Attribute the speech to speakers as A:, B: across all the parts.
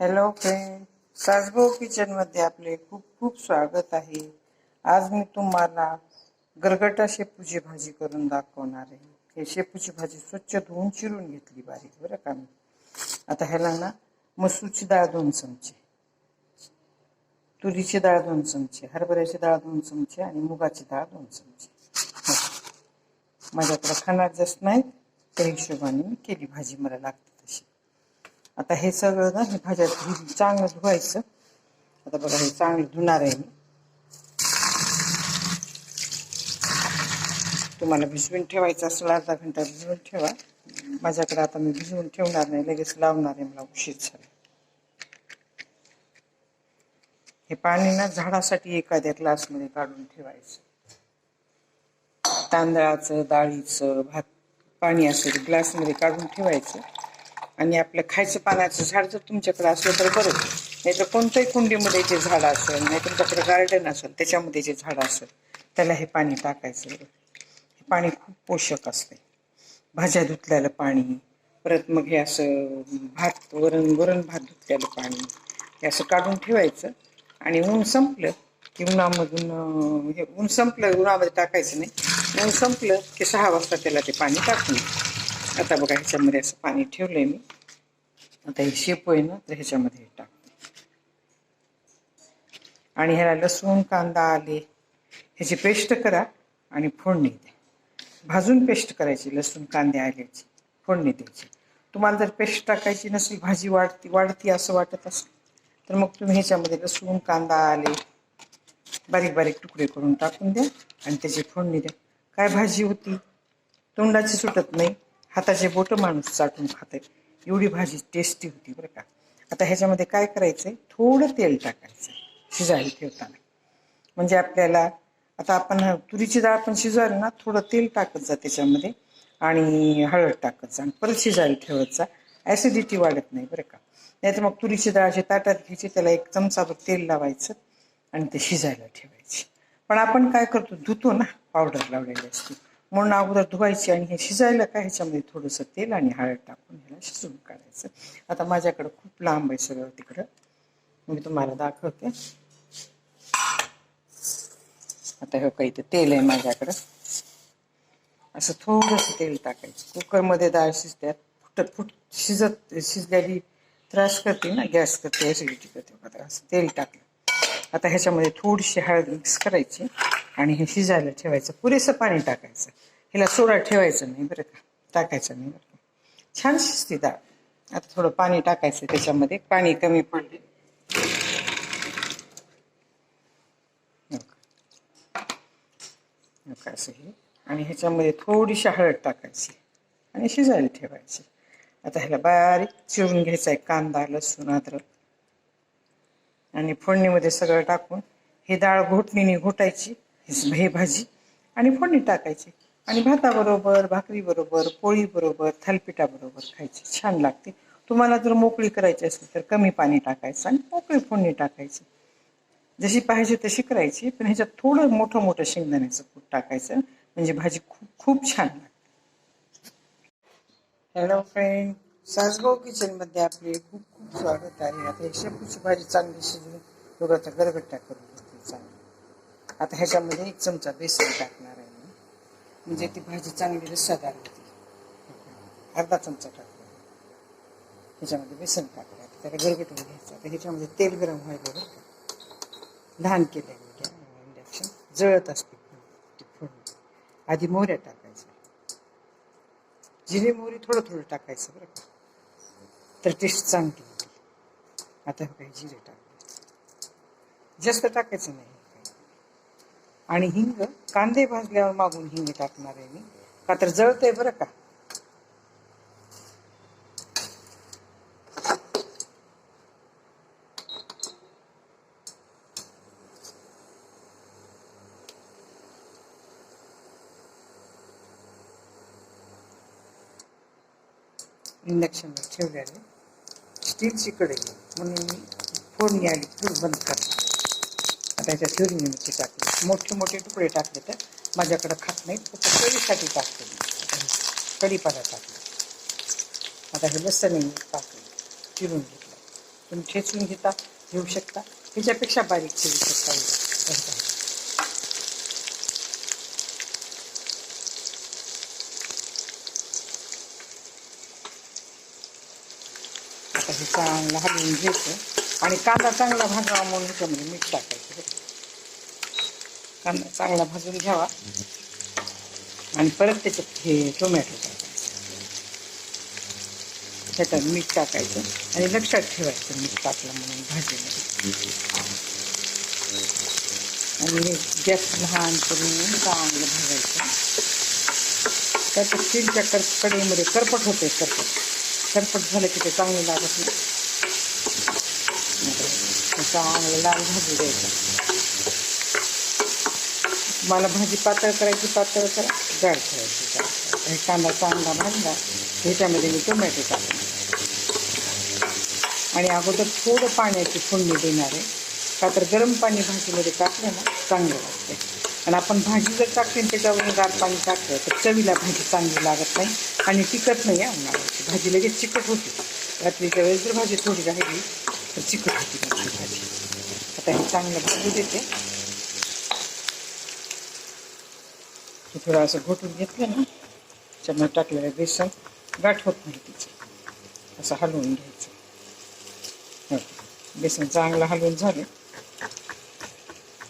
A: Hello friend सासभाऊ किचनमध्ये आपले खूप खूप स्वागत आहे. आज मी तुम्हाला गरगटा शेपूची भाजी करून दाखवणार आहे. हे शेपूची भाजी स्वच्छ धुवून चिरून घेतली बारीक बरं का मी? आता ह्याला ना मसूरची डाळ दोन चमचे तुरीची डाळ दोन चमचे हरभऱ्याची डाळ दोन चमचे आणि मुगाची डाळ दोन चमचे. माझ्याकडे खाणार जास्त नाही त्या हिशोबाने मी केली भाजी. मला लागते. आता हे सगळं ना हे भाज्या चांगलं धुवायचं. आता बघा हे चांगलं धुणार आहे मी. तुम्हाला भिजवून ठेवायचं असेल अर्धा घंटा भिजवून ठेवा. माझ्याकडे आता मी भिजवून ठेवणार नाही लगेच लावणार आहे मला उशीर झाला. हे पाणी ना झाडासाठी एखाद्या ग्लासमध्ये काढून ठेवायचं. तांदळाचं डाळीचं भात पाणी असेल ग्लासमध्ये काढून ठेवायचं. आणि आपलं खायचं पाण्याचं झाड जर तुमच्याकडे असलं तर बरं. नाहीतर कोणत्याही कुंडीमध्ये जे झाड असेल नाही तुमच्याकडे गार्डन असेल त्याच्यामध्ये जे झाड असेल त्याला हे पाणी टाकायचं. हे पाणी खूप पोषक असते. भाज्या धुतल्यालं पाणी परत मग हे असं भात वरण वरण भात धुतलेलं पाणी हे असं काढून ठेवायचं. आणि ऊन संपलं की उन्हामधून हे ऊन संपलं उन्हामध्ये टाकायचं नाही. ऊन संपलं की सहा वाजता त्याला ते पाणी टाकून आता बघा ह्याच्यामध्ये असं पाणी ठेवलंय मी. आता हे शेपू आहे ना तर ह्याच्यामध्ये हे टाकते. आणि ह्याला लसूण कांदा आले ह्याची पेस्ट करा आणि फोडणी द्या. भाजून पेस्ट करायची लसूण कांदे आल्याची फोडणी द्यायची. तुम्हाला जर पेस्ट टाकायची नसेल भाजी वाढती वाढती असं वाटत असेल तर मग तुम्ही ह्याच्यामध्ये लसूण कांदा आले बारीक बारीक तुकडे करून टाकून द्या आणि त्याची फोडणी द्या. काय भाजी होती? तोंडाची सुटत नाही. हाताचे बोटं माणूस चाटून खाते एवढी भाजी टेस्टी होती बरं का. आता ह्याच्यामध्ये काय करायचंय? थोडं तेल टाकायचं शिजायला ठेवताना. म्हणजे आपल्याला आता आपण तुरीची डाळ पण शिजवायला ना थोडं तेल टाकत जा त्याच्यामध्ये आणि हळद टाकत जा आणि परत शिजायला ठेवत जा. ॲसिडिटी वाढत नाही बरं का. नाही तर मग तुरीची डाळ अशी ताटात घ्यायची त्याला एक चमचाभर तेल लावायचं आणि ते शिजायला ठेवायची. पण आपण काय करतो? धुतो ना पावडर लावलेली असते. म्हणून अगोदर धुवायची आणि हे शिजायला काय ह्याच्यामध्ये थोडंसं तेल आणि हळद टाकून ह्याला शिजवून काढायचं. आता माझ्याकडं खूप लांब आहे सगळं तिकडं. मी तुम्हाला दाखवते. आता हे काही तेल आहे माझ्याकडं. असं थोडंसं तेल टाकायचं. कुकरमध्ये डाळ शिजत्यात. फुटत फुट शिजत शिजलेली त्रास करते ना गॅस करते ॲसिडिटी करते. असं तेल टाकलं. आता ह्याच्यामध्ये थोडीशी हळद मिक्स करायची आणि हे शिजायला ठेवायचं. पुरेसं पाणी टाकायचं. ह्याला सोडा ठेवायचं नाही बरं का. टाकायचं नाही बरं का. छान शिजते डाळ. आता थोडं पाणी टाकायचं त्याच्यामध्ये. पाणी कमी पडले. असं हे. आणि ह्याच्यामध्ये थोडीशी हळद टाकायची आणि शिजायला ठेवायची. आता ह्याला बारीक चिरून घ्यायचा आहे. कांदा लसूण अद्रक. आणि फोडणीमध्ये सगळं टाकून ही डाळ घोटणीने घोटायची हे भाजी आणि फोडणी टाकायची. आणि भाताबरोबर भाकरीबरोबर पोळीबरोबर थालपिठाबरोबर खायची. छान लागते. तुम्हाला जर मोकळी करायची असेल तर कमी पाणी टाकायचं आणि मोकळी फोडणी टाकायची. जशी पाहिजे तशी करायची पण ह्याच्यात थोडं मोठं मोठं शेंगदाण्याचं कूट टाकायचं. म्हणजे भाजी खूप खूप छान लागते. हॅलो फ्रेंड सासगाव किचनमध्ये आपले खूप खूप स्वागत आहे. आता हे शेपूची भाजी चांगली शिजवून आता गरगट्टा करून घेतली चांगली. आता ह्याच्यामध्ये एक चमचा बेसन टाकणार आहे मी. म्हणजे ती भाजी चांगली रस्सादार होती. अर्धा चमचा टाकला ह्याच्यामध्ये बेसन टाकलं त्याला गरगटून घ्यायचं. आता ह्याच्यामध्ये तेल गरम व्हायला बरं का. लहान केलं मी इंडक्शन जळत असते फोडणी. आधी मोहऱ्या टाकायच्या. जिरे मोहरी थोडं थोडं टाकायचं बरं का. तर टेस्ट चांगली आता काही जिरे टाकले. जास्त टाकायचं नाही. आणि हिंग कांदे भाजल्यावर मागून हिंग टाकणार आहे मी. का तर जळतंय बरं का? इंडक्शनला ठेवल्याने स्टीलची कढई म्हणून मी फोडणी आली पूर्ण बंद करते. आता याच्यात हिरवी मिरची टाकली. मोठे मोठे तुकडे टाकले तर माझ्याकडे खात नाही फक्त कढीसाठी टाकते मी. कढीपाला टाकला. आता हे लसण टाकलं. चिरून घेतलं. तुम्ही ठेचून घेता घेऊ शकता. त्याच्यापेक्षा बारीक ठेवू शकता. आता हे चांगला हलवून घ्यायचं आणि कांदा चांगला भाजावा म्हणून ह्याच्यामध्ये म्हणजे मीठ टाकायचं कांदा चांगला भाजून घ्यावा. आणि परत त्याच्यात हे टोमॅटो टाकायचं. त्याच्यात मीठ टाकायचं. आणि लक्षात ठेवायचं मीठ टाकलं म्हणून भाजीमध्ये आणि गॅस लहान करून चांगलं भाजायचं. त्याच्या स्टीलच्या कर कढईमध्ये करपट होते करपट. करपट झालं की ते चांगलं लागत नाही. चांगलं लाल भाजी द्यायचं. मला भाजी पातळ करायची पातळ करा. जाड ठेवायची हे कांदा चांगला भाजला ह्याच्यामध्ये मी टोमॅटो टाकणार आणि अगोदर थोडं पाण्याची फोडणी देणार आहे. का तर गरम पाणी भाजीमध्ये टाकलं ना चांगलं लागते आणि आपण भाजी जर टाकली त्याच्यावर गार पाणी टाकलं तर चवीला भाजी चांगली लागत नाही आणि टिकत नाही आहे उन्हाळ्याची भाजी लगेच चिकट होती. रात्रीच्या वेळेस जर भाजी थोडी राहिली तर चिकट होती मग भाजी. आता हे चांगलं भाजू देते हे थोडं असं घोटून घेतलं ना त्याच्यामुळे टाकलेलं बेसन गाठ होत नाही तिचं. असं हलवून घ्यायचं. हो. बेसन चांगलं हलवून झालं.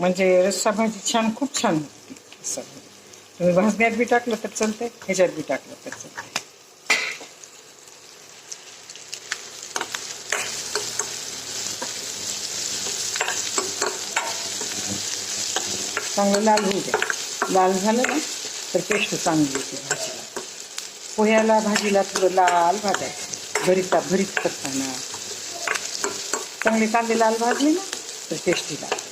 A: म्हणजे रस्सा भाजी छान खूप छान होती. रस्सा तुम्ही भाजण्यात बी टाकलं तर चालतंय ह्याच्यात बी टाकलं तर चालतंय. चांगलं लाल होऊ द्या. लाल झालं ना तर टेस्ट चांगली येते भाजीला. पोह्याला भाजीला थोडं लाल भाजायचं. भरीता भरीत करताना. चांगले कांदे लाल भाजले ना तर टेस्टी लागते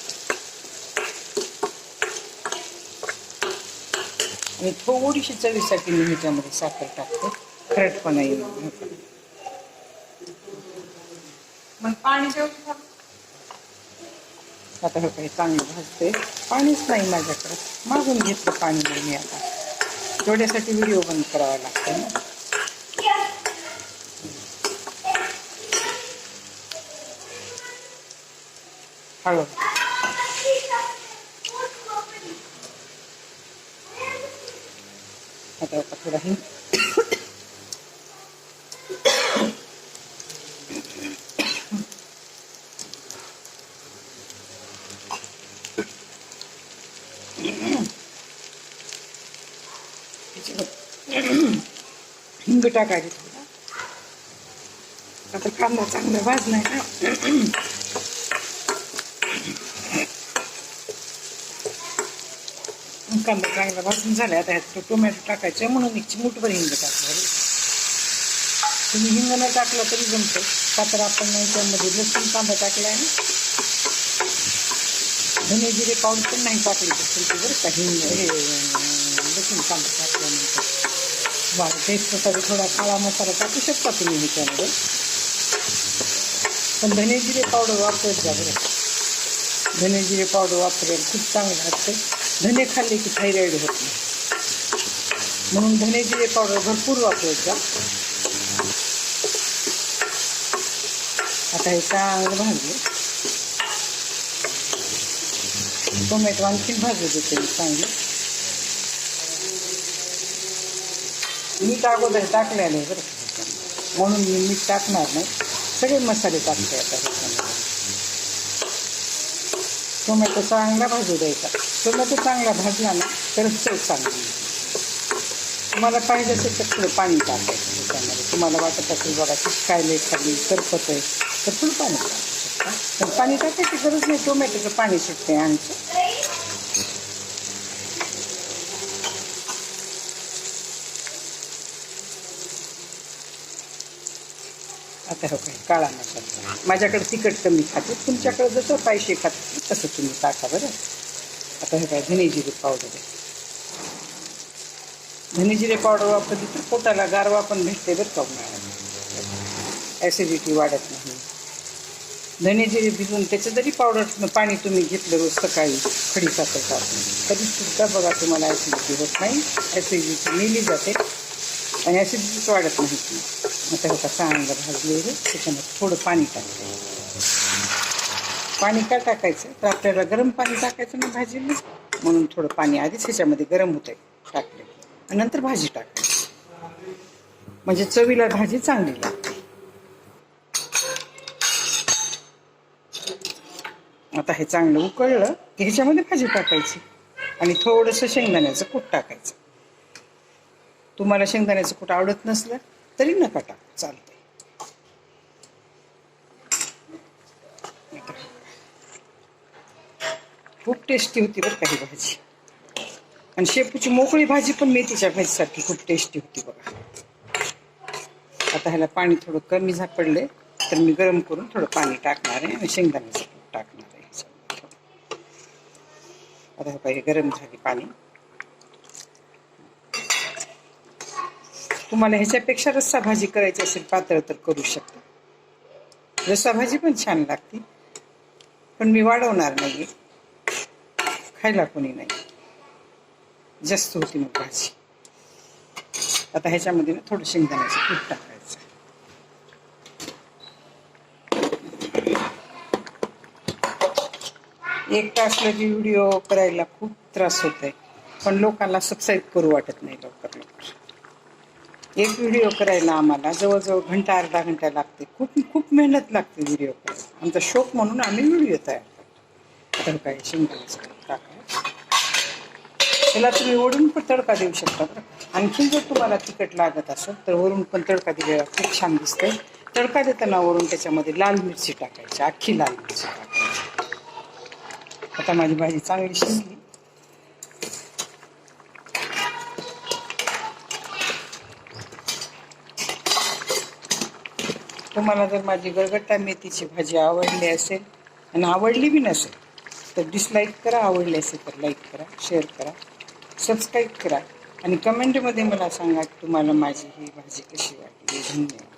A: आणि थोडीशी चवीसाठी मी ह्याच्यामध्ये साखर टाकते. खरटपणा येईल. मग पाणी देऊ? आता हे काही चांगलं भाजते. पाणीच नाही माझ्याकडं. मागून घेतलं पाणी मी आता. तेवढ्यासाठी व्हिडिओ बंद करावा लागतो ना. हळू आता आता थोडा हिंग त्याच्यावर हिंग टाकायची थोडा. आता कांदा चांगला भाजलाय ना. कांदा चांगला भाजून झाला. आता ह्यात टोमॅटो टाकायचे म्हणून एक चिमूटभर हिंग टाकलं बरं. तुम्ही हिंग नाही टाकलं तरी जमतं. का तर आपण याच्यामध्ये लसूण कांदा टाकलाय ना धने जिरे पावडर पण नाही टाकली तुमची बरं का हिंग हे लसूण कांदा टाकल्यानंतर तुम्हाला टेस्टसाठी थोडा काळा मसाला टाकू शकता तुम्ही ह्याच्यामध्ये. पण धने जिरे पावडर वापरत जा बरं. धने जिरे पावडर वापरेल खूप चांगलं असते. धने खाल्ले की थायरॉइड होत. नाही म्हणून धनेची एक पावडर भरपूर वापरायचा. जा आता हे चांगलं भाजले. टोमॅटो आणखीन भाजू देते मी चांगले. मीठ अगोदर टाकलेलं आहे बरं म्हणून मी मीठ टाकणार नाही. सगळे मसाले टाकते आता. ह्याच्यामध्ये टोमॅटो चांगला भाजू द्यायचा. टोमॅटो चांगला भाजला ना तरच चव चांगली तुम्हाला पाहिजे असेल तर थोडं पाणी टाकायचं त्याच्यामध्ये. तुम्हाला वाटत असेल बघा शिकायला खाली करपत आहे तर थोडं पाणी टाकू शकता पण पाणी टाकायची गरज नाही टोमॅटोचं पाणी सुटते आमचं. आता हो काय काळा मसाला. माझ्याकडे तिखट कमी खाते तुमच्याकडे जसं पाहिजे खाते. तसं तुम्ही टाका बरं आता हे काय धनेजिरे पावडर आहे धनेजिरे पावडर वापरली तर पोटाला गारवा पण भेटते बरं का उन्हाळ्यात ॲसिडिटी वाढत नाही धनेजिरे भिजून त्याचं जरी पावडर पाणी तुम्ही घेतलं रोज सकाळी खडी साखर टाकून तरी सुद्धा बघा तुम्हाला ॲसिडिटी होत नाही ॲसिडिटी नेली जाते आणि ॲसिडिटीच वाढत नाही ती आता होता चांगलं भाजले त्याच्यामध्ये थोडं पाणी टाकते पाणी का टाकायचं? तर आपल्याला गरम पाणी टाकायचं ना भाजीला. म्हणून थोडं पाणी आधीच ह्याच्यामध्ये गरम होतंय. टाकले. आणि नंतर भाजी टाकायची म्हणजे चवीला भाजी चांगली लागते. आता हे चांगलं उकळलं की ह्याच्यामध्ये भाजी टाकायची. आणि थोडंसं शेंगदाण्याचं कूट टाकायचं. तुम्हाला शेंगदाण्याचं कूट आवडत नसलं तरी नका टाक. चालेल. खूप टेस्टी होती बरं काही भाजी. आणि शेपूची मोकळी भाजी पण मेथीच्या भाजीसारखी खूप टेस्टी होती बघा. आता ह्याला पाणी थोडं कमी झापडले तर मी गरम करून थोडं पाणी टाकणार आहे आणि शेंगदाण्याचं कूट टाकणार आहे. आता हे पाहिजे गरम झाली पाणी. तुम्हाला ह्याच्यापेक्षा रस्सा भाजी करायची असेल पातळ तर करू शकता. रस्सा भाजी पण छान लागते पण मी वाढवणार नाही खायला कोणी नाही. जास्त होती मग भाजी. आता ह्याच्यामध्ये ना थोडं शेंगदाण्याचं पीठ टाकायचं. एक तास की व्हिडिओ करायला खूप त्रास होत आहे पण लोकांना सबस्क्राईब करू वाटत नाही लवकर लवकर एक व्हिडिओ करायला आम्हाला जवळजवळ घंटा अर्धा घंटा लागते. खूप खूप मेहनत लागते व्हिडिओ करायला आमचा शौक म्हणून आम्ही व्हिडिओ तयार करतो. तर काय शेंगदाण्याचं पीठ त्याला तुम्ही ओढून पण तडका देऊ शकता. बरं आणखीन जर तुम्हाला तिखट लागत असेल तर वरून पण तडका दिलेला खूप छान दिसतंय. तडका देताना वरून त्याच्यामध्ये लाल मिरची टाकायची अख्खी लाल मिरची टाकायची. आता माझी भाजी चांगली शिजली. तुम्हाला जर माझी गरगट्टा मेथीची भाजी आवडली असेल आणि आवडली बी नसेल तर डिसलाईक करा आवडले असेल तर लाईक करा शेअर करा सबस्क्राईब करा. आणि कमेंटमध्ये मला सांगा की तुम्हाला माझी ही भाजी कशी वाटली. धन्यवाद.